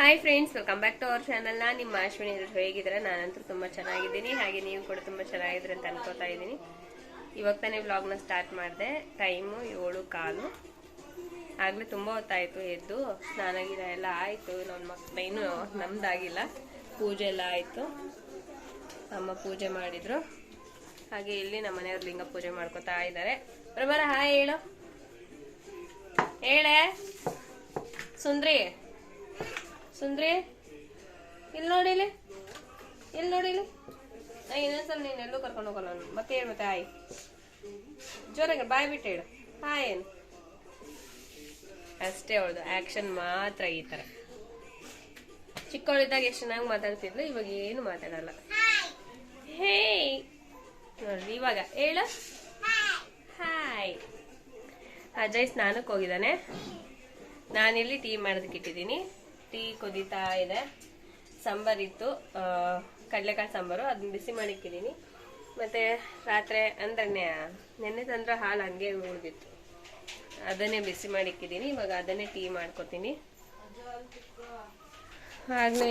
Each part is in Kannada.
Hi friends welcome back to our ಚಾನಲ್ನ ನಿಮ್ಮ ಅಶ್ವಿನಿ ಎಲ್ರು ಹೇಗಿದ್ರೆ ನಾನಂತೂ ತುಂಬ ಚೆನ್ನಾಗಿದ್ದೀನಿ. ಹಾಗೆ ನೀವು ಕೂಡ ತುಂಬ ಚೆನ್ನಾಗಿದ್ರೆ ಅಂತ ಅನ್ಕೋತಾ ಇದ್ದೀನಿ. ಇವಾಗ ತಾನೇ ವ್ಲಾಗ್ನ ಸ್ಟಾರ್ಟ್ ಮಾಡಿದೆ. ಟೈಮು ಏಳು ಕಾಲು. ಆಗಲೇ ತುಂಬ ಹೊತ್ತಾಯಿತು ಎದ್ದು. ಸ್ನಾನ ಗಿನ ಎಲ್ಲ ಆಯಿತು. ನನ್ನ ಮಕ್ಕಳ ಇನ್ನೂ ಪೂಜೆ ಎಲ್ಲ ಆಯಿತು. ಅಮ್ಮ ಪೂಜೆ ಮಾಡಿದ್ರು. ಹಾಗೆ ಇಲ್ಲಿ ನಮ್ಮ ಮನೆಯವ್ರು ಲಿಂಗ ಪೂಜೆ ಮಾಡ್ಕೊತಾ ಇದ್ದಾರೆ. ಬರಬಾರ ಹಾಯ್ ಹೇಳು. ಹೇಳೆ. ಸುಂದ್ರಿ. ಸುಂದ್ರಿ? ಇಲ್ಲಿ. ನೋಡಿಲಿ ಇಲ್ಲಿ. ನೋಡಿಲಿ ನಾ ಇನ್ನೊಂದ್ಸಲ ನೀನು ಎಲ್ಲೂ ಕರ್ಕೊಂಡು ಹೋಗಲ್ಲ ನಾನು ಮತ್ತೆ ಹೇಳು, ಮತ್ತೆ ಹಾಯ್. ಜೋರಾಗಿ ಬಾಯ್ ಬಿಟ್ಟು ಹೇಳು. ಹಾಯ್ ಏನು? ಅಷ್ಟೇ ಅವಳದು. ಆಕ್ಷನ್ ಮಾತ್ರ ಈ ಥರ ಚಿಕ್ಕವಳಿದ್ದಾಗ ಎಷ್ಟು ಚೆನ್ನಾಗಿ ಮಾತಾಡ್ತಿದ್ಲು, ಇವಾಗ ಏನು ಮಾತಾಡಲ್ಲ. ಹೇ ನೋಡ್ರಿ, ಇವಾಗ ಹೇಳು. ಹಾಯ್. ಅಜಯ್ ಸ್ನಾನಕ್ಕೆ ಹೋಗಿದ್ದಾನೆ. ನಾನಿಲ್ಲಿ ಟೀ ಮಾಡೋದಕ್ಕೆ ಇಟ್ಟಿದ್ದೀನಿ ಟೀ ಕುದೀತಾ ಇದೆ ಸಾಂಬಾರಿತ್ತು ಇತ್ತು ಕಡಲೆಕಾಳು ಸಾಂಬಾರು ಅದನ್ನ ಬಿಸಿ ಮಾಡಿಕ್ಕಿದ್ದೀನಿ ಮತ್ತೆ ರಾತ್ರಿ ಅಂದ್ರೆ ನೆನ್ನೆ ತಂದ್ರೆ ಹಾಲು ಹಂಗೆ ಉಳಿದಿತ್ತು. ಅದನ್ನೇ ಬಿಸಿ ಮಾಡಿಕ್ಕಿದ್ದೀನಿ ಇವಾಗ ಅದನ್ನೇ ಟೀ ಮಾಡ್ಕೊತೀನಿ. ಹಾಗೆ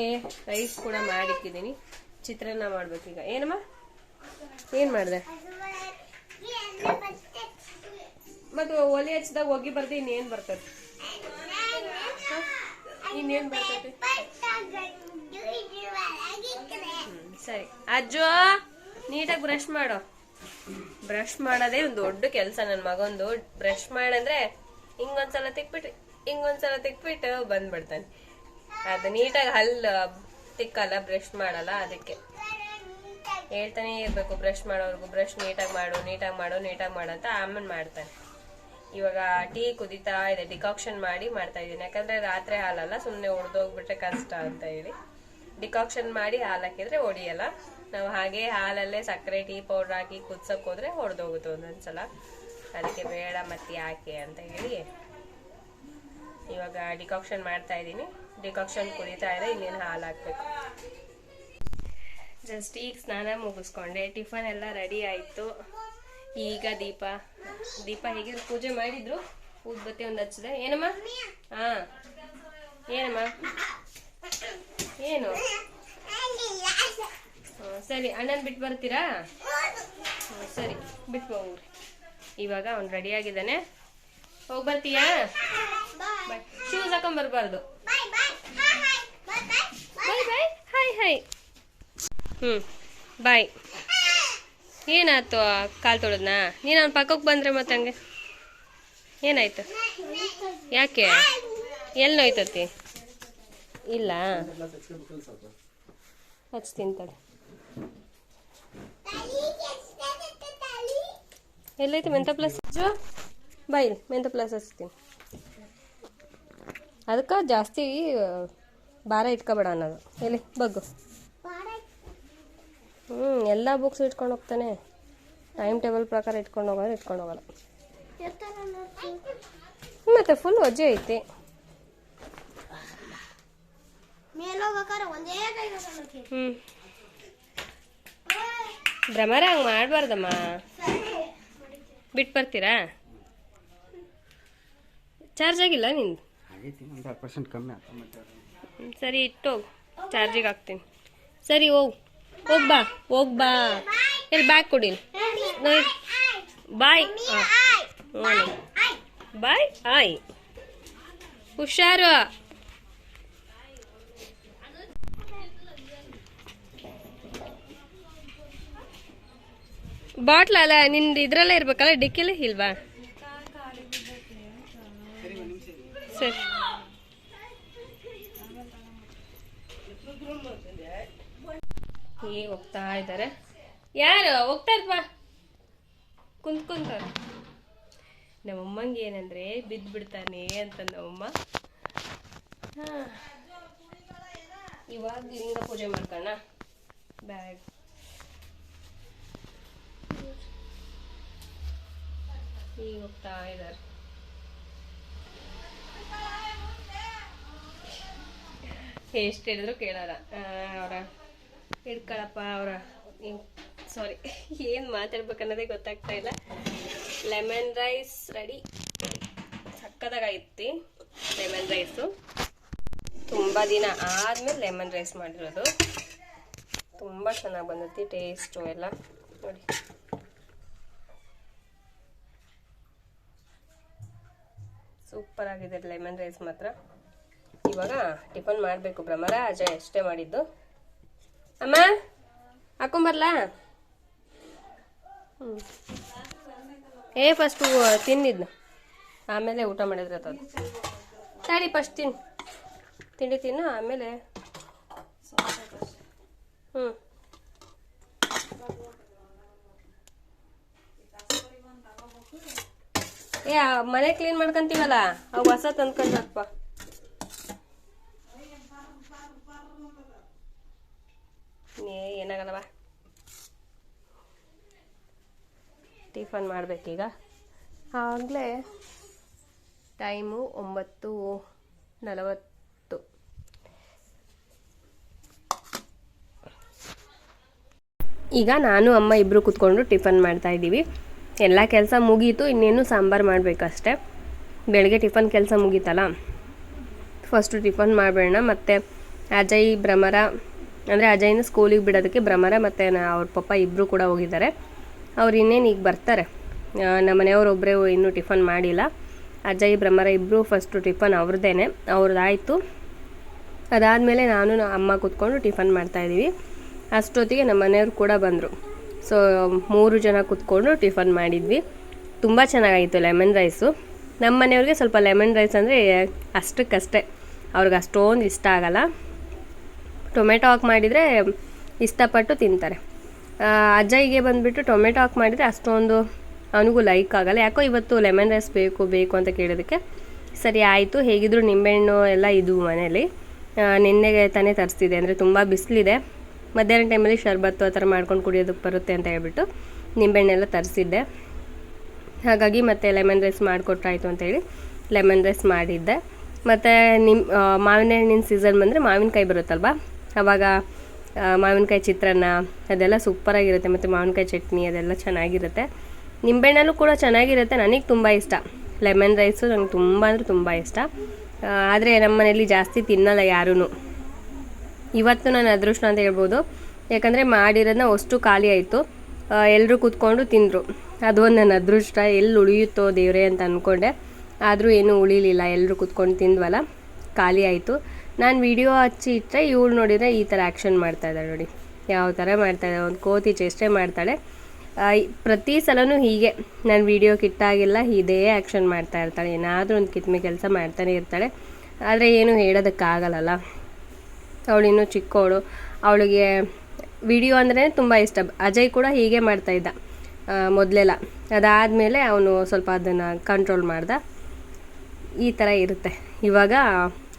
ರೈಸ್ ಕೂಡ ಮಾಡಿಕ್ಕಿದ್ದೀನಿ ಚಿತ್ರಾನ್ನ ಮಾಡ್ಬೇಕೀಗ. ಏನಮ್ಮ? ಏನು ಮಾಡಿದೆ? ಮತ್ತೆ ಒಲೆ ಹಚ್ಚಿದಾಗ ಹೋಗಿ ಬರ್ದೆ ಇನ್ನೇನು ಬರ್ತದೆ? ಇನ್ನೇನು ಬರ್ತೈತಿ? ಸರಿ. ಅಜ್ಜು ನೀಟಾಗಿ ಬ್ರಷ್ ಮಾಡು. ಬ್ರಷ್ ಮಾಡೋದೇ ಒಂದು ದೊಡ್ಡ ಕೆಲಸ ನನ್ನ ಮಗಂದು. ಬ್ರಷ್ ಮಾಡಂದ್ರೆ ಹಿಂಗೊಂದ್ಸಲ ತಿಕ್ಬಿಟ್ಟು ಹಿಂಗೊಂದ್ಸಲ ತಿಕ್ಬಿಟ್ಟು ಬಂದ್ಬಿಡ್ತಾನೆ. ಅದು ನೀಟಾಗಿ ಹಲ್ಲು ತಿಕ್ಕಲ್ಲ ಬ್ರಷ್ ಮಾಡಲ್ಲ ಅದಕ್ಕೆ. ಹೇಳ್ತಾನೆ ಇರ್ಬೇಕು ಬ್ರಷ್ ಮಾಡೋರ್ಗು ಬ್ರಷ್ ನೀಟಾಗಿ ಮಾಡು ನೀಟಾಗಿ ಮಾಡು ನೀಟಾಗಿ ಮಾಡು ಅಂತ ಆಮೇಲೆ ಮಾಡ್ತಾನೆ. ಇವಾಗ ಟೀ ಕುದೀತಾ ಇದೆ, ಡಿಕಾಕ್ಷನ್ ಮಾಡಿ ಮಾಡ್ತಾ ಇದ್ದೀನಿ. ಯಾಕಂದ್ರೆ ರಾತ್ರಿ ಹಾಲಲ್ಲ ಸುಮ್ಮನೆ ಹೊಡೆದೋಗ್ಬಿಟ್ರೆ ಕಷ್ಟ ಅಂತ ಹೇಳಿ. ಡಿಕಾಕ್ಷನ್ ಮಾಡಿ ಹಾಲು ಹಾಕಿದ್ರೆ ಒಡಿಯಲ್ಲ ನಾವು ಹಾಗೆ ಹಾಲಲ್ಲೇ ಸಕ್ಕರೆ, ಟೀ ಪೌಡರ್ ಹಾಕಿ ಕುದ್ಸಕ್ ಹೋದ್ರೆ ಹೊಡೆದೋಗುತ್ತೆ ಒಂದೊಂದ್ಸಲ. ಅದಕ್ಕೆ ಬೇಡ ಮತ್ತೆ ಯಾಕೆ ಅಂತ ಹೇಳಿ. ಇವಾಗ ಡಿಕಾಕ್ಷನ್ ಮಾಡ್ತಾ ಇದ್ದೀನಿ. ಡಿಕಾಕ್ಷನ್ ಕುದೀತಾ ಇದೆ, ಇನ್ನೇನು ಹಾಲು ಹಾಕ್ಬೇಕು. ಜಸ್ಟ್ ಈಗ ಸ್ನಾನ ಮುಗಿಸ್ಕೊಂಡೆ. ಟಿಫನ್ ಎಲ್ಲ ರೆಡಿ ಆಯಿತು. ಈಗ ದೀಪ. ದೀಪ ಹೇಗೆ ಪೂಜೆ ಮಾಡಿದ್ರು. ಊದ್ಬತ್ತಿ ಒಂದು ಹಚ್ಚಿದೆ. ಏನಮ್ಮ? ಹಾ. ಏನಮ್ಮ? ಏನು? ಸರಿ. ಅಣ್ಣನ್ ಬಿಟ್ಟು ಬರ್ತೀರಾ? ಸರಿ. ಬಿಟ್ಟು ಹೋಗ್ರಿ ಇವಾಗ ಅವ್ನು ರೆಡಿ ಆಗಿದ್ದಾನೆ. ಹೋಗಿ ಬರ್ತೀಯಾ? ಬಾಯ್ ಶೂಸ್ ಹಾಕೊಂಡ್ ಬರ್ಬಾರ್ದು ಬಾಯ್ ಬಾಯ್ ಹಾಯ್ ಹಾಯ್ ಹ್ಞೂ ಬಾಯ್ ಏನಾಯ್ತು ಕಾಲು ತೊಳೆದ್ನಾ? ನೀನು ಅವ್ನ ಪಕ್ಕಕ್ಕೆ ಬಂದರೆ ಮತ್ತೆ ಹಂಗೆ? ಏನಾಯ್ತು? ಯಾಕೆ? ಎಲ್ಲಿ ನೋಯ್ತತಿ? ಇಲ್ಲ. ಹಚ್ತೀನಿ ತಡೆ ಎಲ್ಲೈತಿ ಮೆಂತ ಪ್ಲಸ್? ಹಚ್ಚು ಬೈಲ್ ಮೆಂತ ಪ್ಲಸ್ ಹಚ್ತೀನಿ. ಅದಕ್ಕೆ ಜಾಸ್ತಿ, ಭಾರ ಇಟ್ಕೋಬೇಡ ಅನ್ನೋದು. ಎಲ್ಲಿ, ಬಗ್ಗು. ಹ್ಞೂ ಎಲ್ಲ ಬುಕ್ಸ್ ಇಟ್ಕೊಂಡು ಹೋಗ್ತಾನೆ. ಟೈಮ್ ಟೇಬಲ್ ಪ್ರಕಾರ ಇಟ್ಕೊಂಡು ಹೋಗೋರು ಇಟ್ಕೊಂಡು ಹೋಗಲ್ಲ. ಮತ್ತೆ ಫುಲ್ ಒಜ್ಜೆ ಐತಿ. ಹ್ಞೂ ಭ್ರಮರ ಹಂಗೆ ಮಾಡಬಾರ್ದಮ್ಮ. ಬಿಟ್ಟು ಬರ್ತೀರಾ? ಚಾರ್ಜ್ ಆಗಿಲ್ಲ ನಿಂದು? ಸರಿ ಇಟ್ಟೋಗು ಚಾರ್ಜಿಗೆ ಹಾಕ್ತೀನಿ. ಸರಿ ಹೋಗ್. ಹೋಗ್ ಬಾ ಹೋಗ್ ಬಾ ಎಲ್ಲಿ ಬ್ಯಾಗ್ ಕೊಡಿ ಬಾಯ್ ಬಾಯ್ ಆಯ್ ಹುಷಾರು. ಬಾಟ್ಲ ಅಲ್ಲ ನಿಂದು ಇದ್ರಲ್ಲೇ ಇರ್ಬೇಕಲ್ಲ ಡಿಕ್ಕಿಲೇ ಇಲ್ವಾ? ಸರಿ. ಹೀಗೆ ಹೋಗ್ತಾ ಇದ್ದಾರೆ. ಯಾರು? ಹೋಗ್ತಾ ಇಲ್ವಾ ಕುಂತ್ ನಮ್ಮಮ್ಮಂಗೆ ಏನಂದ್ರೆ ಬಿದ್ದು ಬಿಡ್ತಾನೆ ಅಂತ ನಮ್ಮಮ್ಮ. ಹಾ. ಇವಾಗ ಲಿಂಗ ಪೂಜೆ ಮಾಡ್ಕೋಣ ಬ್ಯಾಗ್ ಈಗ ಹೋಗ್ತಾ ಇದ್ದಾರೆ. ಎಷ್ಟು ಹೇಳಿದ್ರು ಕೇಳಲ್ಲ. ಅವರ ಹಿಡ್ಕೊಳಪ್ಪ ಅವರ ಸಾರಿ ಏನು ಮಾತಾಡ್ಬೇಕನ್ನೋದೇ ಗೊತ್ತಾಗ್ತಾ ಇಲ್ಲ. ಲೆಮನ್ ರೈಸ್ ರೆಡಿ ಸಕ್ಕದಾಗೈತಿ ಲೆಮನ್ ರೈಸು ತುಂಬ ದಿನ ಆದಮೇಲೆ ಲೆಮನ್ ರೈಸ್ ಮಾಡಿರೋದು. ತುಂಬ ಚೆನ್ನಾಗಿ ಬಂದೈತಿ ಟೇಸ್ಟು ಎಲ್ಲ. ನೋಡಿ. ಸೂಪರ್ ಆಗಿದೆ ಲೆಮನ್ ರೈಸ್ ಮಾತ್ರ. ಇವಾಗ ಟಿಫನ್ ಮಾಡಬೇಕು ಬ್ರಹ್ಮರಾಜ ಅಜಯ್ ಅಷ್ಟೇ ಮಾಡಿದ್ದು. ಅಮ್ಮ ಹಾಕೊಂಬರ್ಲಾ ಹ್ಞೂ ಏ ಫಸ್ಟು ತಿಂದಿದ್ನು ಆಮೇಲೆ ಊಟ ಮಾಡಿದ್ರೆ ಅದು ತಡಿ ಫಸ್ಟ್ ತಿನ್. ತಿಂಡಿ ತಿನ್ನು, ಆಮೇಲೆ. ಹ್ಞೂ ಏ, ಆ ಮನೆ ಕ್ಲೀನ್ ಮಾಡ್ಕೊಂತೀವಲ್ಲ? ಅವು ಹೊಸ ತಂದ್ಕೊಂಡಪ್ಪ ಏ ಏನಾಗಲ್ಲವ ಟಿಫನ್ ಮಾಡಬೇಕೀಗ? ಆಗಲೇ ಟೈಮು ಒಂಬತ್ತು ನಲವತ್ತು. ಈಗ ನಾನು ಅಮ್ಮ ಇಬ್ಬರು ಕೂತ್ಕೊಂಡು ಟಿಫನ್ ಮಾಡ್ತಾ ಇದ್ದೀವಿ. ಎಲ್ಲ ಕೆಲಸ ಮುಗೀತು ಇನ್ನೇನು ಸಾಂಬಾರು ಮಾಡಬೇಕಷ್ಟೆ. ಬೆಳಗ್ಗೆ ಟಿಫನ್ ಕೆಲಸ ಮುಗೀತಲ್ಲ? ಫಸ್ಟು ಟಿಫನ್ ಮಾಡಬೇಡ ಮತ್ತು ಅಜಯ್ ಭ್ರಮರ ಅಂದರೆ ಅಜಯ್ನ ಸ್ಕೂಲಿಗೆ ಬಿಡೋದಕ್ಕೆ ಭ್ರಮರ ಮತ್ತು ಅವ್ರ ಪಪ್ಪ ಇಬ್ಬರು ಕೂಡ ಹೋಗಿದ್ದಾರೆ. ಅವ್ರು ಇನ್ನೇನು ಈಗ ಬರ್ತಾರೆ. ನಮ್ಮ ನಮ್ಮ ಮನೆಯವ್ರೊಬ್ಬರೇ ಇನ್ನೂ ಟಿಫನ್ ಮಾಡಿಲ್ಲ. ಅಜಯ್, ಭ್ರಮರ ಇಬ್ಬರು ಫಸ್ಟು ಟಿಫನ್ ಅವ್ರದ್ದೇನೆ ಅವ್ರದ್ದಾಯಿತು ಅದಾದಮೇಲೆ ನಾನು ಅಮ್ಮ ಕೂತ್ಕೊಂಡು ಟಿಫನ್ ಮಾಡ್ತಾಯಿದ್ದೀವಿ ಅಷ್ಟೊತ್ತಿಗೆ ನಮ್ಮ ಮನೆಯವ್ರು ಕೂಡ ಬಂದರು. ಸೊ ಮೂರು ಜನ ಕೂತ್ಕೊಂಡು ಟಿಫನ್ ಮಾಡಿದ್ವಿ. ತುಂಬ ಚೆನ್ನಾಗಾಯಿತು ಲೆಮನ್ ರೈಸು. ನಮ್ಮ ಮನೆಯವ್ರಿಗೆ ಸ್ವಲ್ಪ ಲೆಮನ್ ರೈಸ್ ಅಂದರೆ ಅಷ್ಟಕ್ಕಷ್ಟೇ. ಅವ್ರಿಗೆ ಅಷ್ಟೊಂದು ಇಷ್ಟ ಆಗಲ್ಲ. ಟೊಮೆಟೊ ಹಾಕಿ ಮಾಡಿದರೆ ಇಷ್ಟಪಟ್ಟು ತಿಂತಾರೆ. ಅಜ್ಜಿಗೆ ಅಜ್ಜಯ್ಯಗೆ ಬಂದುಬಿಟ್ಟು ಟೊಮೆಟೊ ಹಾಕಿ ಮಾಡಿದರೆ ಅಷ್ಟೊಂದು ಅವನಿಗೂ ಲೈಕ್ ಆಗಲ್ಲ. ಯಾಕೋ ಇವತ್ತು ಲೆಮನ್ ರೈಸ್ ಬೇಕು ಬೇಕು ಅಂತ ಕೇಳೋದಕ್ಕೆ ಸರಿ ಆಯಿತು ಹೇಗಿದ್ರು ನಿಂಬೆಹಣ್ಣು ಎಲ್ಲ ಇದು ಮನೇಲಿ ಆ, ನಿನ್ನೆಗೆ ತಾನೇ ತರಿಸ್ತಿದೆ ಅಂದರೆ ತುಂಬ ಬಿಸಿಲಿದೆ. ಮಧ್ಯಾಹ್ನ ಟೈಮಲ್ಲಿ ಶರ್ಬತ್ತು ಆ ಥರ ಮಾಡ್ಕೊಂಡು ಕುಡಿಯೋದಕ್ಕೆ ಬರುತ್ತೆ ಅಂತ ಹೇಳ್ಬಿಟ್ಟು ನಿಂಬೆಹಣ್ಣೆಲ್ಲ ತರಿಸಿದ್ದೆ. ಹಾಗಾಗಿ ಮತ್ತೆ ಲೆಮನ್ ರೈಸ್ ಮಾಡಿಕೊಟ್ರಾಯ್ತು ಅಂತೇಳಿ ಲೆಮನ್ ರೈಸ್ ಮಾಡಿದ್ದೆ. ಮತ್ತು ನಿಮ್ಮ ಮಾವಿನ ಹಣ್ಣಿನ ಸೀಸನ್ ಬಂದರೆ ಮಾವಿನಕಾಯಿ ಬರುತ್ತಲ್ವ? ಆವಾಗ ಮಾವಿನಕಾಯಿ ಚಿತ್ರಾನ್ನ, ಅದೆಲ್ಲ ಸೂಪರಾಗಿರುತ್ತೆ ಮತ್ತು ಮಾವಿನಕಾಯಿ ಚಟ್ನಿ ಅದೆಲ್ಲ ಚೆನ್ನಾಗಿರುತ್ತೆ. ನಿಂಬೆಹಣ್ಣಲ್ಲೂ ಕೂಡ ಚೆನ್ನಾಗಿರುತ್ತೆ. ನನಗೆ ತುಂಬ ಇಷ್ಟ. ಲೆಮನ್ ರೈಸು ನಂಗೆ ತುಂಬ ಅಂದರೆ ತುಂಬ ಇಷ್ಟ. ಆದರೆ ನಮ್ಮ ಮನೇಲಿ ಜಾಸ್ತಿ ತಿನ್ನಲ್ಲ ಯಾರೂ ಇವತ್ತು ನಾನು ಅದೃಷ್ಟ ಅಂತ ಹೇಳ್ಬೋದು. ಯಾಕಂದರೆ ಮಾಡಿರೋದನ್ನ ಅಷ್ಟು ಖಾಲಿ ಆಯಿತು. ಎಲ್ಲರೂ ಕೂತ್ಕೊಂಡು ತಿಂದರು. ಅದು ಒಂದು ನನ್ನ ಅದೃಷ್ಟ. ಎಲ್ಲಿ ಉಳಿಯುತ್ತೋ ದೇವರೇ ಅಂತ ಅಂದ್ಕೊಂಡೆ ಆದರೂ ಏನೂ ಉಳಿಲಿಲ್ಲ. ಎಲ್ಲರೂ ಕೂತ್ಕೊಂಡು ತಿಂದ್ವಲ್ಲ. ಖಾಲಿ ಆಯಿತು. ನಾನು ವಿಡಿಯೋ ಹಚ್ಚಿ ಇಟ್ಟರೆ ಇವಳು ನೋಡಿದರೆ ಈ ಥರ ಆ್ಯಕ್ಷನ್ ಮಾಡ್ತಾ ಇದ್ದಾಳೆ ನೋಡಿ. ಯಾವ ಥರ ಮಾಡ್ತಾಯಿದ್ದಾಳೆ ಒಂದು ಕೋತಿ ಚೇಷ್ಟೆ ಮಾಡ್ತಾಳೆ. ಪ್ರತಿ ಸಲನೂ ಹೀಗೆ. ನಾನು ವಿಡಿಯೋ ಕಿಟ್ಟಾಗಿಲ್ಲ ಇದೇ ಆ್ಯಕ್ಷನ್ ಮಾಡ್ತಾ ಇರ್ತಾಳೆ. ಏನಾದರೂ ಒಂದು ಕಿತ್ಮೆ ಕೆಲಸ ಮಾಡ್ತಾನೆ ಇರ್ತಾಳೆ. ಆದರೆ ಏನು ಹೇಳೋದಕ್ಕಾಗಲ್ಲಲ್ಲ. ಅವಳಿನ್ನೂ ಚಿಕ್ಕವಳು ಅವಳಿಗೆ ವಿಡಿಯೋ ಅಂದ್ರೆ ತುಂಬ ಇಷ್ಟ. ಅಜಯ್ ಕೂಡ ಹೀಗೆ ಮಾಡ್ತಾ ಇದ್ದ ಮೊದಲೆಲ್ಲ. ಅದಾದಮೇಲೆ ಅವನು ಸ್ವಲ್ಪ ಅದನ್ನು ಕಂಟ್ರೋಲ್ ಮಾಡ್ದ. ಈ ಥರ ಇರುತ್ತೆ. ಇವಾಗ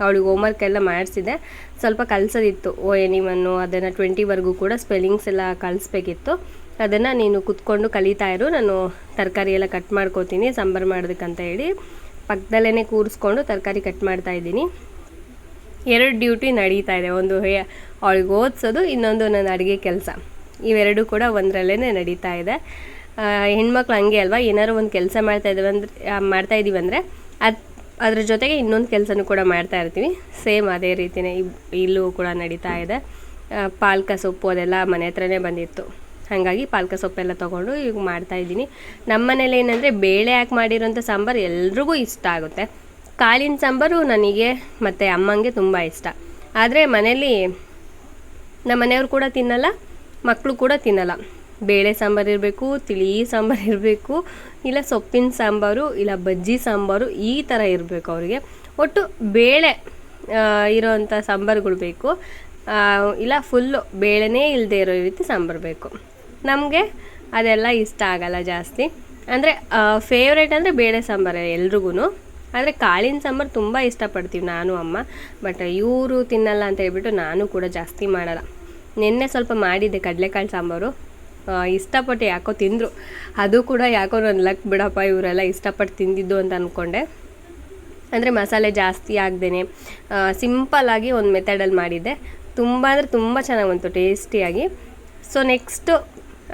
ಅವಳಿಗೆ ಹೋಮ್ವರ್ಕ್ ಎಲ್ಲ ಮಾಡಿಸಿದೆ. ಸ್ವಲ್ಪ ಕಲಿಸೋದಿತ್ತು ಓ ಎನಿವನ್ನು ಅದನ್ನು ಟ್ವೆಂಟಿವರೆಗೂ ಕೂಡ ಸ್ಪೆಲ್ಲಿಂಗ್ಸ್ ಎಲ್ಲ ಕಲಿಸ್ಬೇಕಿತ್ತು. ಅದನ್ನು ನೀನು ಕುತ್ಕೊಂಡು ಕಲಿತಾ ಇರು, ನಾನು ತರಕಾರಿ ಎಲ್ಲ ಕಟ್ ಮಾಡ್ಕೋತೀನಿ, ಸಾಂಬಾರು ಮಾಡೋದಕ್ಕಂತ ಹೇಳಿ ಪಕ್ಕದಲ್ಲೇ ಕೂರಿಸ್ಕೊಂಡು ತರಕಾರಿ ಕಟ್ ಮಾಡ್ತಾ ಇದ್ದೀನಿ. ಎರಡು ಡ್ಯೂಟಿ ನಡೀತಾ ಇದೆ, ಒಂದು ಹೇ- ಅವಳಿಗೆ ಓದಿಸೋದು, ಇನ್ನೊಂದು ನನ್ನ ಅಡುಗೆ ಕೆಲಸ. ಇವೆರಡೂ ಕೂಡ ಒಂದರಲ್ಲೇ ನಡೀತಾ ಇದೆ. ಹೆಣ್ಮಕ್ಳು ಹಂಗೆ ಅಲ್ವಾ, ಏನಾದ್ರು ಒಂದು ಕೆಲಸ ಮಾಡ್ತಾ ಅಂದ್ರೆ ಮಾಡ್ತಾ ಅಂದರೆ, ಅದು ಅದ್ರ ಜೊತೆಗೆ ಇನ್ನೊಂದು ಕೆಲಸನೂ ಕೂಡ ಮಾಡ್ತಾ ಇರ್ತೀವಿ. ಸೇಮ್ ಅದೇ ರೀತಿಯೇ ಇಲ್ಲೂ ಕೂಡ ನಡೀತಾ ಇದೆ. ಪಾಲ್ಕ ಸೊಪ್ಪು ಅದೆಲ್ಲ ಮನೆ ಹತ್ರನೇ ಬಂದಿತ್ತು. ಹಾಗಾಗಿ ಪಾಲಕ ಸೊಪ್ಪೆಲ್ಲ ತೊಗೊಂಡು ಈಗ ಮಾಡ್ತಾ ಇದ್ದೀನಿ. ನಮ್ಮ ಮನೇಲಿ ಏನಂದರೆ ಬೇಳೆ ಹಾಕಿ ಮಾಡಿರೋಂಥ ಸಾಂಬಾರು ಎಲ್ರಿಗೂ ಇಷ್ಟ ಆಗುತ್ತೆ. ಕಾಳಿನ ಸಾಂಬಾರು ನನಗೆ ಮತ್ತು ಅಮ್ಮಂಗೆ ತುಂಬ ಇಷ್ಟ. ಆದರೆ ಮನೇಲಿ ನಮ್ಮ ಮನೆಯವ್ರು ಕೂಡ ತಿನ್ನಲ್ಲ ಮಕ್ಕಳು ಕೂಡ ತಿನ್ನಲ್ಲ. ಬೇಳೆ ಸಾಂಬಾರು ಇರಬೇಕು, ತಿಳಿ ಸಾಂಬಾರು ಇರಬೇಕು, ಇಲ್ಲ ಸೊಪ್ಪಿನ ಸಾಂಬಾರು, ಇಲ್ಲ ಬಜ್ಜಿ ಸಾಂಬಾರು ಈ ಥರ ಇರಬೇಕು ಅವರಿಗೆ. ಒಟ್ಟು ಬೇಳೆ ಇರೋವಂಥ ಸಾಂಬಾರುಗಳು ಬೇಕು. ಇಲ್ಲ ಫುಲ್ಲು ಬೇಳೆನೇ ಇಲ್ಲದೆ ಇರೋ ರೀತಿ ಸಾಂಬಾರು ಬೇಕು. ನಮಗೆ ಅದೆಲ್ಲ ಇಷ್ಟ ಆಗಲ್ಲ ಜಾಸ್ತಿ. ಅಂದರೆ ಫೇವ್ರೇಟ್ ಅಂದರೆ ಬೇಳೆ ಸಾಂಬಾರು ಎಲ್ರಿಗೂ ಆದರೆ ಕಾಳಿನ ಸಾಂಬಾರು ತುಂಬ ಇಷ್ಟಪಡ್ತೀವಿ ನಾನು, ಅಮ್ಮ. ಬಟ್ ಇವರು ತಿನ್ನಲ್ಲ ಅಂತ ಹೇಳ್ಬಿಟ್ಟು ನಾನು ಕೂಡ ಜಾಸ್ತಿ ಮಾಡಲ್ಲ. ನಿನ್ನೆ ಸ್ವಲ್ಪ ಮಾಡಿದ್ದೆ ಕಡಲೆಕಾಳು ಸಾಂಬಾರು. ಇಷ್ಟಪಟ್ಟು ಯಾಕೋ ತಿಂದರು. ಅದು ಕೂಡ ಯಾಕೋ ನನ್ನ ಲಕ್ ಬಿಡಪ್ಪ, ಇವರೆಲ್ಲ ಇಷ್ಟಪಟ್ಟು ತಿಂದಿದ್ದು ಅಂತ ಅಂದ್ಕೊಂಡೆ ಅಂದರೆ ಮಸಾಲೆ ಜಾಸ್ತಿ ಆಗದೇನೆ. ಸಿಂಪಲ್ಲಾಗಿ ಒಂದು ಮೆಥಡಲ್ಲಿ ಮಾಡಿದ್ದೆ. ತುಂಬ ಅಂದರೆ ತುಂಬ ಚೆನ್ನಾಗಿ ಬಂತು ಟೇಸ್ಟಿಯಾಗಿ ಸೊ ನೆಕ್ಸ್ಟು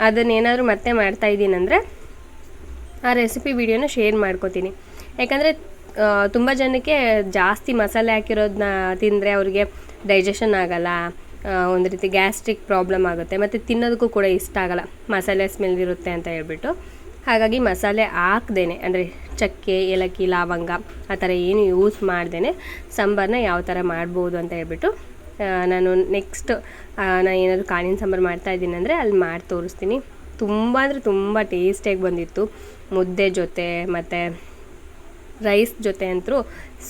ಅದನ್ನೇನಾದರೂ ಮತ್ತೆ ಮಾಡ್ತಾ ಇದ್ದೀನಂದರೆ ಆ ರೆಸಿಪಿ ವಿಡಿಯೋನ ಶೇರ್ ಮಾಡ್ಕೋತೀನಿ. ಯಾಕಂದರೆ ತುಂಬ ಜನಕ್ಕೆ ಜಾಸ್ತಿ ಮಸಾಲೆ ಹಾಕಿರೋದನ್ನ ತಿಂದರೆ ಅವ್ರಿಗೆ ಡೈಜೆಷನ್ ಆಗಲ್ಲ. ಒಂದು ರೀತಿ ಗ್ಯಾಸ್ಟ್ರಿಕ್ ಪ್ರಾಬ್ಲಮ್ ಆಗುತ್ತೆ. ಮತ್ತು ತಿನ್ನೋದಕ್ಕೂ ಕೂಡ ಇಷ್ಟ ಆಗಲ್ಲ. ಮಸಾಲೆ ಸ್ಮೆಲ್ ಇರುತ್ತೆ ಅಂತ ಹೇಳ್ಬಿಟ್ಟು. ಹಾಗಾಗಿ ಮಸಾಲೆ ಹಾಕ್ದೇನೆ, ಅಂದರೆ ಚಕ್ಕೆ, ಏಲಕ್ಕಿ, ಲವಂಗ, ಆ ಥರ ಏನು ಯೂಸ್ ಮಾಡ್ದೇ ಸಾಂಬಾರನ್ನ ಯಾವ ಥರ ಮಾಡ್ಬೋದು ಅಂತ ಹೇಳ್ಬಿಟ್ಟು ನಾನು ನೆಕ್ಸ್ಟ್ ನಾನು ಏನಾದರೂ ಕಾಳಿನ ಸಾಂಬಾರು ಮಾಡ್ತಾ ಇದ್ದೀನಿ ಅಂದರೆ ಅಲ್ಲಿ ಮಾಡಿ ತೋರಿಸ್ತೀನಿ. ತುಂಬ ಅಂದರೆ ತುಂಬ ಟೇಸ್ಟಿಯಾಗಿ ಬಂದಿತ್ತು. ಮುದ್ದೆ ಜೊತೆ, ಮತ್ತು ರೈಸ್ ಜೊತೆ ಅಂತೂ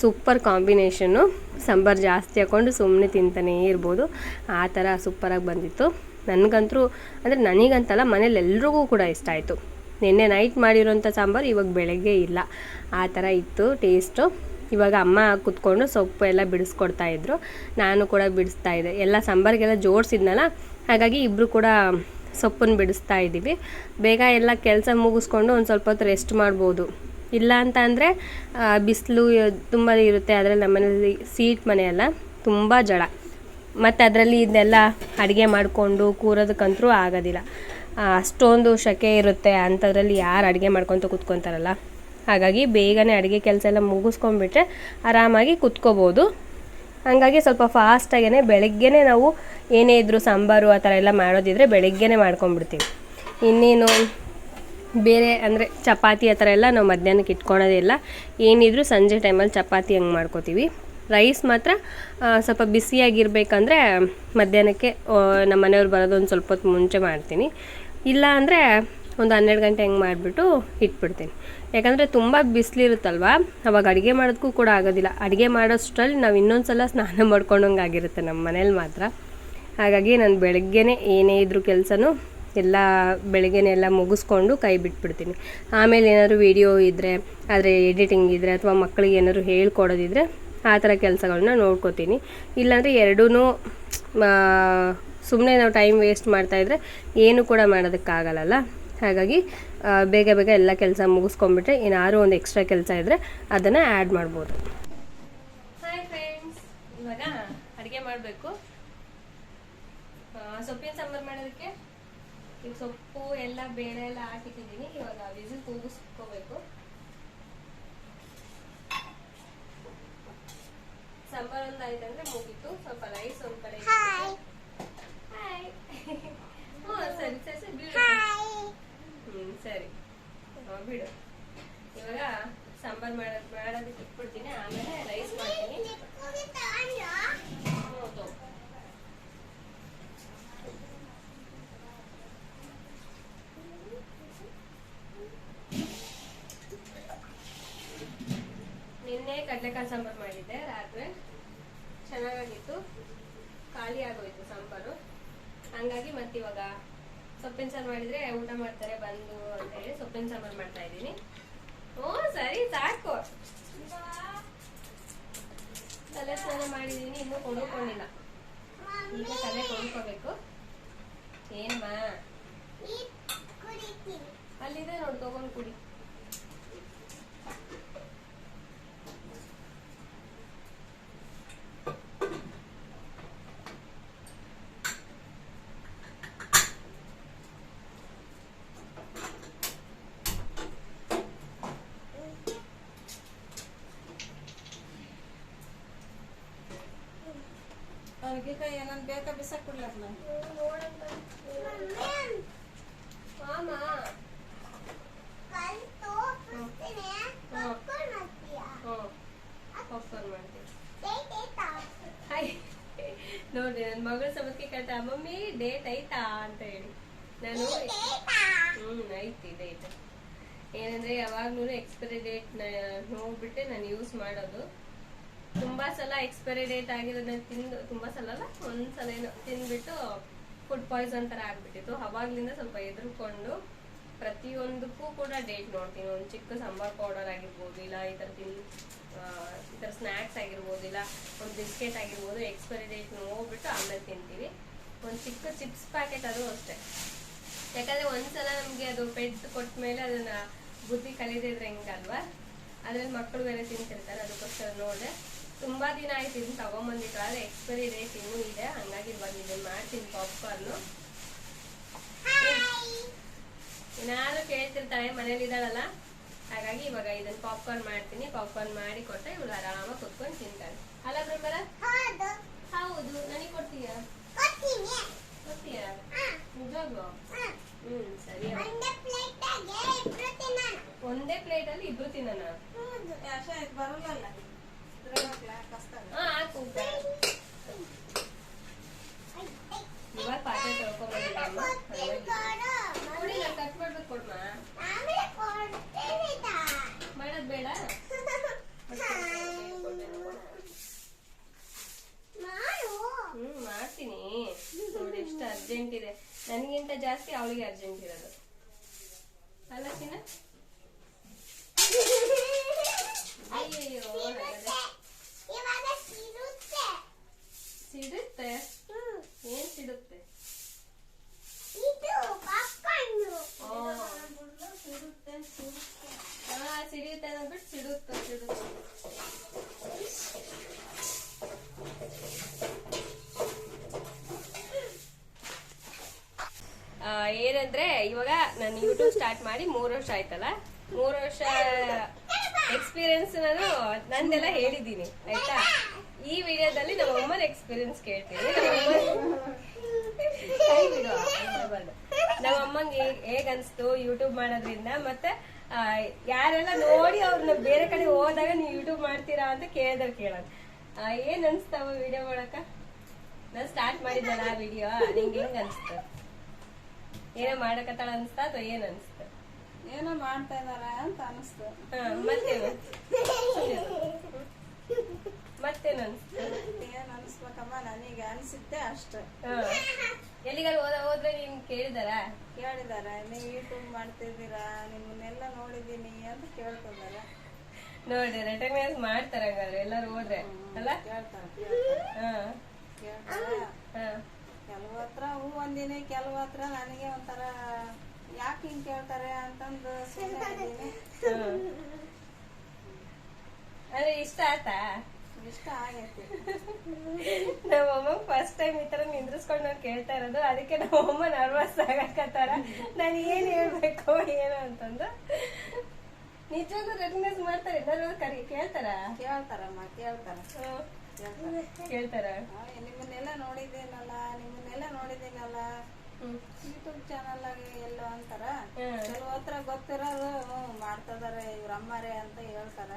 ಸೂಪರ್ ಕಾಂಬಿನೇಷನ್ನು ಸಾಂಬಾರು ಜಾಸ್ತಿ ಹಾಕ್ಕೊಂಡು ಸುಮ್ಮನೆ ತಿಂತಾನೇ ಇರ್ಬೋದು. ಆ ಥರ ಸೂಪರಾಗಿ ಬಂದಿತ್ತು. ನನಗಂತೂ, ಅಂದರೆ ನನಗಂತಲ್ಲ, ಮನೇಲಿ ಎಲ್ರಿಗೂ ಕೂಡ ಇಷ್ಟ ಆಯಿತು. ನಿನ್ನೆ ನೈಟ್ ಮಾಡಿರೋಂಥ ಸಾಂಬಾರು ಇವಾಗ ಬೆಳಗ್ಗೆ ಇಲ್ಲ. ಆ ಥರ ಇತ್ತು ಟೇಸ್ಟು ಇವಾಗ ಅಮ್ಮ ಕುತ್ಕೊಂಡು ಸೊಪ್ಪು ಎಲ್ಲ ಬಿಡಿಸ್ಕೊಡ್ತಾ ಇದ್ರು. ನಾನು ಕೂಡ ಬಿಡಿಸ್ತಾ ಇದ್ದೆ. ಎಲ್ಲ ಸಾಂಬಾರಿಗೆಲ್ಲ ಜೋಡಿಸಿದ್ನಲ್ಲ, ಹಾಗಾಗಿ ಇಬ್ಬರು ಕೂಡ ಸೊಪ್ಪನ್ನು ಬಿಡಿಸ್ತಾ ಇದ್ದೀವಿ. ಬೇಗ ಎಲ್ಲ ಕೆಲಸ ಮುಗಿಸ್ಕೊಂಡು ಒಂದು ಸ್ವಲ್ಪ ಹೊತ್ತು ರೆಸ್ಟ್ ಮಾಡ್ಬೋದು. ಇಲ್ಲ ಅಂತ ಅಂದರೆ ಬಿಸಿಲು ತುಂಬ ಇರುತ್ತೆ. ಅದರಲ್ಲಿ ನಮ್ಮ ಮನೇಲಿ ಸೀಟ್ ಮನೆಯಲ್ಲ ತುಂಬ ಜಳ. ಮತ್ತು ಅದರಲ್ಲಿ ಇದನ್ನೆಲ್ಲ ಅಡುಗೆ ಮಾಡಿಕೊಂಡು ಕೂರೋದಕ್ಕಂತೂ ಆಗೋದಿಲ್ಲ. ಅಷ್ಟೊಂದು ಶಕೆ ಇರುತ್ತೆ. ಅಂಥದ್ರಲ್ಲಿ ಯಾರು ಅಡುಗೆ ಮಾಡ್ಕೊತ ಕೂತ್ಕೊತಾರಲ್ಲ. ಹಾಗಾಗಿ ಬೇಗನೆ ಅಡುಗೆ ಕೆಲಸ ಎಲ್ಲ ಮುಗಿಸ್ಕೊಂಡ್ಬಿಟ್ರೆ ಆರಾಮಾಗಿ ಕುತ್ಕೋಬೋದು. ಹಾಗಾಗಿ ಸ್ವಲ್ಪ ಫಾಸ್ಟಾಗೇ ಬೆಳಗ್ಗೆನೇ ನಾವು ಏನೇ ಇದ್ದರೂ ಸಾಂಬಾರು ಆ ಥರ ಎಲ್ಲ ಮಾಡೋದಿದ್ರೆ ಬೆಳಗ್ಗೆನೇ ಮಾಡ್ಕೊಂಡ್ಬಿಡ್ತೀವಿ. ಇನ್ನೇನು? ಬೇರೆ ಅಂದರೆ ಚಪಾತಿ ಆ ಥರ ಎಲ್ಲ ನಾವು ಮಧ್ಯಾಹ್ನಕ್ಕೆ ಇಲ್ಲ ಏನಿದ್ರು ಸಂಜೆ ಟೈಮಲ್ಲಿ ಚಪಾತಿ ಹಂಗೆ ಮಾಡ್ಕೋತೀವಿ. ರೈಸ್ ಮಾತ್ರ ಸ್ವಲ್ಪ ಬಿಸಿಯಾಗಿರ್ಬೇಕಂದ್ರೆ ಮಧ್ಯಾಹ್ನಕ್ಕೆ ನಮ್ಮ ಮನೆಯವ್ರು ಬರೋದು ಒಂದು ಸ್ವಲ್ಪ ಹೊತ್ತು ಮುಂಚೆ ಮಾಡ್ತೀನಿ. ಇಲ್ಲ ಅಂದರೆ ಒಂದು ಹನ್ನೆರಡು ಗಂಟೆ ಹೆಂಗೆ ಮಾಡಿಬಿಟ್ಟು ಇಟ್ಬಿಡ್ತೀನಿ. ಯಾಕಂದರೆ ತುಂಬ ಬಿಸಿಲಿರುತ್ತಲ್ವ? ಅವಾಗ ಅಡುಗೆ ಮಾಡೋದಕ್ಕೂ ಕೂಡ ಆಗೋದಿಲ್ಲ. ಅಡುಗೆ ಮಾಡೋಷ್ಟರಲ್ಲಿ ನಾವು ಇನ್ನೊಂದು ಸಲ ಸ್ನಾನ ಮಾಡ್ಕೊಂಡಂಗೆ ಆಗಿರುತ್ತೆ ನಮ್ಮ ಮನೇಲಿ ಮಾತ್ರ. ಹಾಗಾಗಿ ನಾನು ಬೆಳಗ್ಗೆನೇ ಏನೇ ಇದ್ರೂ ಕೆಲಸನೂ ಎಲ್ಲ ಬೆಳಗ್ಗೆನೆ ಎಲ್ಲ ಮುಗಿಸ್ಕೊಂಡು ಕೈ ಬಿಟ್ಬಿಡ್ತೀನಿ. ಆಮೇಲೆ ಏನಾದ್ರು ವಿಡಿಯೋ ಇದ್ದರೆ ಆದರೆ ಎಡಿಟಿಂಗ್ ಇದ್ದರೆ ಅಥವಾ ಮಕ್ಕಳಿಗೆ ಏನಾದ್ರು ಹೇಳ್ಕೊಡೋದಿದ್ರೆ, ಆ ಥರ ಕೆಲಸಗಳನ್ನ ನೋಡ್ಕೋತೀನಿ. ಇಲ್ಲಾಂದರೆ ಎರಡೂ ಸುಮ್ಮನೆ ನಾವು ಟೈಮ್ ವೇಸ್ಟ್ ಮಾಡ್ತಾಯಿದ್ರೆ ಏನು ಕೂಡ ಮಾಡೋದಕ್ಕಾಗಲ್ಲ ಹಾಗಾಗಿ ಬೇಗ ಬೇಗ ಎಲ್ಲ ಕೆಲಸ ಮುಗಿಸ್ಕೊಂಡ್ಬಿಟ್ರೆ ಏನಾದರೂ ಒಂದು ಎಕ್ಸ್ಟ್ರಾ ಕೆಲಸ ಇದ್ದರೆ ಅದನ್ನು ಆ್ಯಡ್ ಮಾಡ್ಬೋದು. ಹಾಯ್ ಫ್ರೆಂಡ್ಸ್ ಇವಾಗ ಅಡುಗೆ ಮಾಡಬೇಕು. ಸೊಪ್ಪಿನ ಸಾಂಬಾರು ಎಲ್ಲ ಬೇಳೆ ಎಲ್ಲ ಹಾಕಿಟ್ಟಿದ್ದೀನಿ. ಇವಾಗ ವಿಸಿಲ್ ಕೂಗಿಸ್ಕೋಬೇಕು ಸಾಂಬಾರ್ ಒಂದು ಆಯ್ತಂದ್ರೆ ಮುಗೀತು. ಸ್ವಲ್ಪ ರೈಸ್ ಒಂದ್ ಕಡೆ ಸರಿ ಸರಿ ಸರಿ ಬಿಡು. ಹ್ಮ್ ಸರಿ. ಬಿಡು ಇವಾಗ ಸಾಂಬಾರು ಮಾಡೋದ್ ಮಾಡೋದಕ್ಕೆ ಇಟ್ಬಿಡ್ತೀನಿ ಆಮೇಲೆ ರೈಸ್ ಮಾಡ್ತೀನಿ ಹೌದು ನಿನ್ನೆ ಕಡಲೆಕಾಳು ಸಾಂಬಾರು ಮಾಡಿದ್ದೆ ರಾತ್ರಿ ಚೆನ್ನಾಗಾಗಿತ್ತು ಖಾಲಿ ಆಗೋಯ್ತು ಸಾಂಬಾರು ಹಂಗಾಗಿ ಮತ್ತೆ ಇವಾಗ ಸೊಪ್ಪಿನ ಸಾರು ಮಾಡಿದ್ರೆ ಊಟ ಮಾಡ್ತಾರೆ, ಬಂದು ಅಂತ ಹೇಳಿ ಸೊಪ್ಪಿನ ಸಾಂಬಾರು ಮಾಡ್ತಾ ಇದ್ದೀನಿ. ಓ, ಸರಿ, ಸಾಕು. ತಲೆ ಸ್ನಾನ ಮಾಡಿದೀನಿ, ಇನ್ನೂ ಕೊಂಡ್ಕೊಂಡಿಲ್ಲ ಈಗ ತಲೆ ಕೊಂಡ್ಕೋಬೇಕು. ಏನಮ್ಮ ಅಲ್ಲಿದೆ ನೋಡಿ ತಗೊಂಡ್ ಕುಡಿ. ಅವ್ರಿಗೆ ಏನನ್ ಬೇಕಾ ಬಿಸಾಕ್ ಮಾಡ್ತೀನಿ ಹಾಯ್ ನೋಡಿ ನನ್ನ ಮಗಳ ಸಮಸ್ಯೆ ಕೇಳ್ತಾ ಮಮ್ಮಿ ಡೇಟ್ ಐತಾ ಅಂತ ಹೇಳಿ. ನಾನು ಹ್ಮ್ ಐತಿ ಡೇಟ್ ಏನಂದ್ರೆ ಯಾವಾಗ್ಲೂ ಎಕ್ಸ್ಪೈರಿ ಡೇಟ್ ನೋಡ್ಬಿಟ್ಟೆ ನಾನು ಯೂಸ್ ಮಾಡೋದು. ತುಂಬಾ ಸಲ ಎಕ್ಸ್ಪೈರಿ ಡೇಟ್ ಆಗಿರೋದನ್ನ ತಿಂದು, ತುಂಬಾ ಸಲ ಅಲ್ಲ, ಒಂದ್ಸಲ ಏನು ತಿಂದ್ಬಿಟ್ಟು ಫುಡ್ ಪಾಯ್ಸನ್ ತರ ಆಗ್ಬಿಟ್ಟಿತ್ತು. ಅವಾಗ್ಲಿಂದ ಸ್ವಲ್ಪ ಎದುರ್ಕೊಂಡು ಪ್ರತಿಯೊಂದಕ್ಕೂ ಕೂಡ ಡೇಟ್ ನೋಡ್ತೀನಿ. ಒಂದು ಚಿಕ್ಕ ಸಾಂಬಾರ್ ಪೌಡರ್ ಆಗಿರ್ಬೋದು, ಇಲ್ಲ ಈ ಥರ ತಿನ್ ಈ ಥರ ಸ್ನ್ಯಾಕ್ಸ್ ಆಗಿರ್ಬೋದು, ಇಲ್ಲ ಒಂದು ಬಿಸ್ಕೆಟ್ ಆಗಿರ್ಬೋದು ಎಕ್ಸ್ಪೈರಿ ಡೇಟ್ ನೋಡ್ಬಿಟ್ಟು ಆಮೇಲೆ ತಿಂತೀವಿ. ಒಂದು ಚಿಕ್ಕ ಚಿಪ್ಸ್ ಪ್ಯಾಕೆಟ್ ಅದು ಅಷ್ಟೇ. ಯಾಕಂದ್ರೆ ಒಂದ್ಸಲ ನಮ್ಗೆ ಅದು ಪೆಟ್ ಕೊಟ್ಟ ಮೇಲೆ ಅದನ್ನ ಬುದ್ಧಿ ಕಲಿದಿದ್ರೆ ಹೆಂಗಲ್ವಾ? ಅದ್ರಲ್ಲಿ ಮಕ್ಕಳು ಬೇರೆ ತಿಂತಿರ್ತಾರೆ, ಅದಕ್ಕೋಸ್ಕರ ನೋಡಿದೆ. ತುಂಬಾ ದಿನ ಆಯ್ತು ಇದನ್ನ ತಗೊಂಬಂದಿತ್ತು ಆದ್ರೆ ಎಕ್ಸ್ಪೈರಿ ಡೇಟ್ ಇನ್ನೂ ಇದೆ. ಹಂಗಾಗಿ ಇವಾಗ ಇದನ್ನ ಮಾಡ್ತೀನಿ ಪಾಪ್ಕಾರ್ನು ಏನಾದ್ರು ಕೇಳ್ತಿರ್ತಾಳೆ, ಮನೇಲಿ ಇದ್ದಾಳಲ್ಲ? ಹಾಗಾಗಿ ಇವಾಗ ಇದನ್ನ ಪಾಪ್ಕಾರ್ನ್ ಮಾಡ್ತೀನಿ. ಪಾಪ್ಕಾರ್ನ್ ಮಾಡಿ ಕೊಟ್ಟೆ ಇವಳು ಆರಾಮಾಗಿ ಕುತ್ಕೊಂಡು ತಿಂತಾಳೆ. ಅಲ್ಲ ಬ್ರಹ್ಮರ ಹೌದು ಹೌದು ನನಗೆ ಕೊಡ್ತೀಯಾ ಕೊಡ್ತೀನಿ ಕೊಡ್ತೀಯಾ ಹಾ ನಿಜವಾಗ್ಲು ಹಾ ಹ್ಮ್ ಸರಿ ಅಮ್ಮ. ಒಂದೇ ಪ್ಲೇಟಾಗೆ ಇಬ್ರು ತಿನ್ನೋಣ ಒಂದೇ ಪ್ಲೇಟ್ ಅಲ್ಲಿ ಇಬ್ರು ತಿನ್ನೋಣ ಹೌದು ಯಾಶ ಇದು ಬರಲ್ಲ ಇದ್ರಾಗ ಕಷ್ಟ ಹಾ ಹಾಕು ಇವಾಗ ಪಾತ್ರೆ ತೊಳ್ಕೊಂಡ್ಬಂದಿದ್ದಮ್ಮ ನೋಡಿ ನಾನು ಕಟ್ ಮಾಡ್ಬೇಕು ಕೊಡ್ಮ ಆಮೇಲೆ ಕೊಡ್ತೀನಿ ತಾ. ಮಾಡೋದ್ ಬೇಡ ಮಾಡು ಹ್ಮ್ ಮಾಡ್ತೀನಿ ನೋಡಿ ಎಷ್ಟು ಅರ್ಜೆಂಟ್ ಇದೆ ನನಗಿಂತ ಜಾಸ್ತಿ ಅವಳಿಗೆ ಅರ್ಜೆಂಟ್ ಇರೋದು ಅಲ್ಲ ಚಿನ್ನ ಸಿರುತ್ತೆ ಸಿಡುತ್ತೆ. ಏನ್ ಸಿಡುತ್ತೆ ಸಿಡಿಯುತ್ತೆ ಅಂದ್ಬಿಟ್ಟು ಸಿಡುತ್ತೆ ಸಿಡುತ್ತೆ ಏನಂದ್ರೆ, ಇವಾಗ ನಾನು ಯೂಟ್ಯೂಬ್ ಸ್ಟಾರ್ಟ್ ಮಾಡಿ ಮೂರು ವರ್ಷ ಆಯ್ತಲ್ಲ? ಮೂರು ವರ್ಷ ಎಕ್ಸ್ಪೀರಿಯನ್ಸ್ ನಾನು ನಂದೆಲ್ಲ ಹೇಳಿದ್ದೀನಿ, ಆಯ್ತಾ? ಈ ವಿಡಿಯೋದಲ್ಲಿ ನಮ್ಮ ಅಮ್ಮನ ಎಕ್ಸ್ಪೀರಿಯನ್ಸ್ ಕೇಳ್ತೀನಿ. ನಮ್ಮ ಅಮ್ಮಂಗೆ ಹೇಗ್ ಅನ್ಸ್ತು ಯೂಟ್ಯೂಬ್ ಮಾಡೋದ್ರಿಂದ? ಮತ್ತೆ ಯಾರೆಲ್ಲ ನೋಡಿ ಅವ್ರನ್ನ ಬೇರೆ ಕಡೆ ಹೋದಾಗ ನೀವು ಯೂಟ್ಯೂಬ್ ಮಾಡ್ತೀರಾ ಅಂತ ಕೇಳಿದ್ರೆ ಕೇಳೋದು ಏನ್ ಅನ್ಸ್ತಾವ ವಿಡಿಯೋ ಮಾಡಕ ನಾನ್ ಸ್ಟಾರ್ಟ್ ಮಾಡಿದ್ದಲ್ಲ ವಿಡಿಯೋ, ನಿಂಗೆ ಹೆಂಗ್ ಅನ್ಸ್ತ? ಏನೋ ಮಾಡಕತ್ತಾಳ ಅನ್ಸ್ತಾ ಅಥವಾ ಏನ್ ಅನ್ಸ್ತ? ಏನೋ ಮಾಡ್ತಾ ಇದಾರ ಅಂತ ಅನಿಸ್ತು. ಮತ್ತೆ ಮತ್ತೇನು? ಮತ್ತೇನ್ ಅನ್ಸ್ತ? ಏನ್ ಅನಿಸ್ಬೇಕಮ್ಮ ನನಗೆ ಅನ್ಸುತ್ತೆ ಅಷ್ಟು. ಎಲ್ಲಿಗಾರ ಹೋದ ಹೋದ್ರೆ ನಿಮ್ ಕೇಳಿದಾರ? ಕೇಳಿದಾರ ನೀವು ಯೂಟ್ಯೂಬ್ ಮಾಡ್ತಿದ್ದೀರಾ ನಿಮ್ಮನ್ನೆಲ್ಲ ನೋಡಿದೀನಿ ಅಂತ ಕೇಳ್ಕೊಂಡಾರ. ನೋಡಿ ರೆಕಗ್ನೈಸ್ ಮಾಡ್ತಾರ ಹಂಗಾದ್ರೆ ಎಲ್ಲರೂ ಹೋದ್ರೆ ಅಲ್ಲ? ಕೇಳ್ತಾರ ಕೇಳ್ತಾರೆ. ಹಾ. ಕೇಳ್ತಾರೆ. ಹಾ. ಕೆಲವು ಹತ್ರ ಹೂ ಒಂದಿನಿ ಕೆಲವು ಹತ್ರ ನನಗೆ ಒಂಥರ ಯಾಕೆ ಹಿಂಗೆ ಕೇಳ್ತಾರೆ ಅಂತಂದು ಅದೇ. ಅಂದ್ರೆ ಇಷ್ಟ ಆಯ್ತಾ? ಇಷ್ಟ ಆಗೈತಿ. ನಮ್ಮ ಅಮ್ಮ ಫಸ್ಟ್ ಟೈಮ್ ಈ ತರ ನಿಂದ್ರಿಸ್ಕೊಂಡು ನಾನು ಕೇಳ್ತಾ ಇರೋದು ಅದಕ್ಕೆ ನಮ್ಮಮ್ಮ ನರ್ವಸ್ ಆಗಕತ್ತಾರ. ನಾನು ಏನ್ ಹೇಳ್ಬೇಕು ಏನು ಅಂತಂದು. ನಿಜವಾಗ್ಲೂ ರೆಕಗ್ನೈಸ್ ಮಾಡ್ತಾರೆ ಎಲ್ಲರೂ ಕರಿ ಕೇಳ್ತಾರ? ಕೇಳ್ತಾರಮ್ಮ ಕೇಳ್ತಾರ. ಕೇಳ್ತಾರೆ. ನಿಮ್ಮನ್ನೆಲ್ಲ ನೋಡಿದ್ದೇನಲ್ಲ ನಿಮ್ಮನ್ನೆಲ್ಲ ನೋಡಿದ್ದೀನಲ್ಲ. ಯೂಟ್ಯೂಬ್ ಚಾನಲ್ ಆಗಿ ಎಲ್ಲೋ ಅಂತಾರ. ಕೆಲವು ಹತ್ರ ಗೊತ್ತಿರೋದು ಮಾಡ್ತದಾರೆ ಇವ್ರ ಅಮ್ಮರೇ ಅಂತ ಹೇಳ್ತಾರ.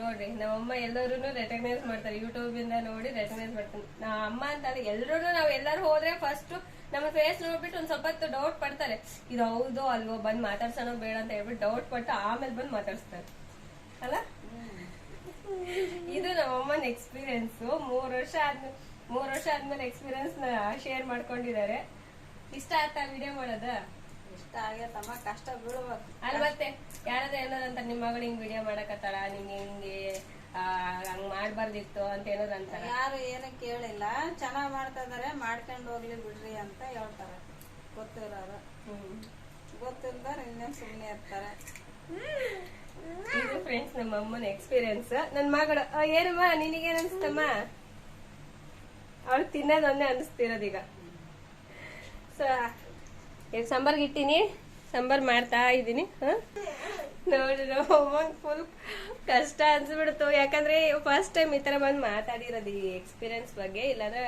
ನೋಡ್ರಿ ನಮ್ಮಮ್ಮ ಎಲ್ಲರೂ ರೆಕಗ್ನೈಸ್ ಮಾಡ್ತಾರೆ. ಯೂಟ್ಯೂಬ್ ಇಂದ ನೋಡಿ ರೆಕಗ್ನೈಸ್ ಮಾಡ್ತಾರೆ. ನಾ ಅಮ್ಮ ಅಂತಾರೆ ಎಲ್ಲರೂ ನಾವ್ ಎಲ್ಲರೂ ಹೋದ್ರೆ ಫಸ್ಟ್ ನಮ್ಮ ಫೇಸ್ ನೋಡ್ಬಿಟ್ಟು ಒಂದ್ ಸ್ವಲ್ಪ ಡೌಟ್ ಪಡ್ತಾರೆ. ಇದು ಹೌದೋ ಅಲ್ವೋ ಬಂದ್ ಮಾತಾಡ್ಸೋಣ ಬೇಡ ಅಂತ ಹೇಳ್ಬಿಟ್ಟು ಡೌಟ್ ಪಟ್ಟು ಆಮೇಲೆ ಬಂದ್ ಮಾತಾಡ್ಸ್ತಾರೆ. ಅಲ್ಲ? ಇದು ನಮ್ಮಮ್ಮನ ಎಕ್ಸ್ಪೀರಿಯನ್ಸ್ ಮೂರ್ ವರ್ಷ ಆದ್ಮೇಲೆ ಮೂರ್ ವರ್ಷ ಆದ್ಮೇಲೆ ಎಕ್ಸ್ಪೀರಿಯನ್ಸ್ನ ಶೇರ್ ಮಾಡ್ಕೊಂಡಿದ್ದಾರೆ. ಇಷ್ಟ ಆಯ್ತಾ ವಿಡಿಯೋ ಮಾಡೋದ? ಇಷ್ಟ ಆಗತ್ತಮ್ಮ ಕಷ್ಟ ಬೀಳ್ಬೇಕು. ಅಲ್ಲಿ ಮತ್ತೆ ಯಾರದ ಏನಾದಂತ ನಿಮ್ಮ ಮಗಳು ಹಿಂಗ್ ವಿಡಿಯೋ ಮಾಡಕತ್ತಾಳ? ನಿಮ್ಗೆ ಹಿಂಗೆ ಹಂಗ್ ಮಾಡ್ಬಾರ್ದಿತ್ತು ಅಂತ ಏನಾದಂತ ಯಾರು ಏನು ಕೇಳಿಲ್ಲ. ಚೆನ್ನಾಗ್ ಮಾಡ್ತಾ ಇದಾರೆ ಮಾಡ್ಕೊಂಡು ಹೋಗ್ಲಿ ಬಿಡ್ರಿ ಅಂತ ಹೇಳ್ತಾರೆ. ಗೊತ್ತಿರೋರು. ಹ್ಮ್. ಗೊತ್ತಿಲ್ದಾರ ಇನ್ನೇ ಸುಮ್ಮನೆ ಇರ್ತಾರೆ. ಇದು ಫ್ರೆಂಡ್ಸ್ ನಮ್ಮ ಅಮ್ಮನ ಎಕ್ಸ್ಪೀರಿಯನ್ಸ್ ನನ್ ಮಗಳು ಏನಮ್ಮ ನಿನಗೇನ್ ಅನ್ಸ್ತಮ್ಮ ಅವಳು ತಿನ್ನೋದೊಂದೇ ಅನಿಸ್ತಿರೋದೀಗ ಸೊ ಈಗ ಸಾಂಬಾರ್ಗೆ ಇಟ್ಟಿನಿ. ಸಾಂಬಾರ್ ಮಾಡ್ತಾ ಇದ್ದೀನಿ ನೋಡಿ ಅಮ್ಮಂಗ್ ಫುಲ್ ಕಷ್ಟ ಅನ್ಸ್ಬಿಡ್ತು. ಯಾಕಂದ್ರೆ ಫಸ್ಟ್ ಟೈಮ್ ಈ ತರ ಬಂದ್ ಮಾತಾಡಿರೋದು ಈ ಎಕ್ಸ್ಪೀರಿಯನ್ಸ್ ಬಗ್ಗೆ. ಇಲ್ಲಾಂದ್ರೆ,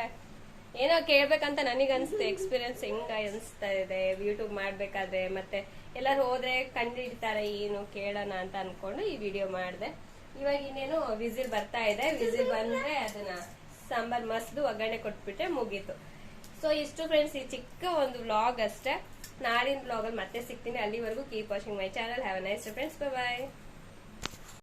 ಏನೋ ಕೇಳ್ಬೇಕಂತ ನನಗೆ ಅನ್ಸುತ್ತೆ ಎಕ್ಸ್ಪೀರಿಯನ್ಸ್ ಹೆಂಗ ಅನಿಸ್ತಾ ಇದೆ? ಯೂಟ್ಯೂಬ್ ಮಾಡ್ಬೇಕಾದ್ರೆ, ಮತ್ತೆ ಎಲ್ಲರೂ ಹೋದ್ರೆ ಕಂಡು ಹಿಡಿತಾರೆ, ಏನು ಕೇಳೋಣ ಅಂತ ಅನ್ಕೊಂಡು ಈ ವಿಡಿಯೋ ಮಾಡಿದೆ. ಇವಾಗ ಇನ್ನೇನು ವಿಸಿಲ್ ಬರ್ತಾ ಇದೆ. ವಿಸಿಲ್ ಬಂದ್ರೆ ಅದನ್ನ ಸಾಂಬಾರ್ ಮಸ್ದು ಒಗ್ಗರಣೆ ಕೊಟ್ಬಿಟ್ರೆ ಮುಗೀತು. ಸೊ ಇಷ್ಟು ಫ್ರೆಂಡ್ಸ್ ಈ ಚಿಕ್ಕ ಒಂದು ವ್ಲಾಗ್ ಅಷ್ಟೇ. ನಾಳಿನ ವ್ಲಾಗಲ್ಲಿ ಮತ್ತೆ ಸಿಗ್ತೀನಿ. ಅಲ್ಲಿವರೆಗೂ keep watching my channel have nice friends bye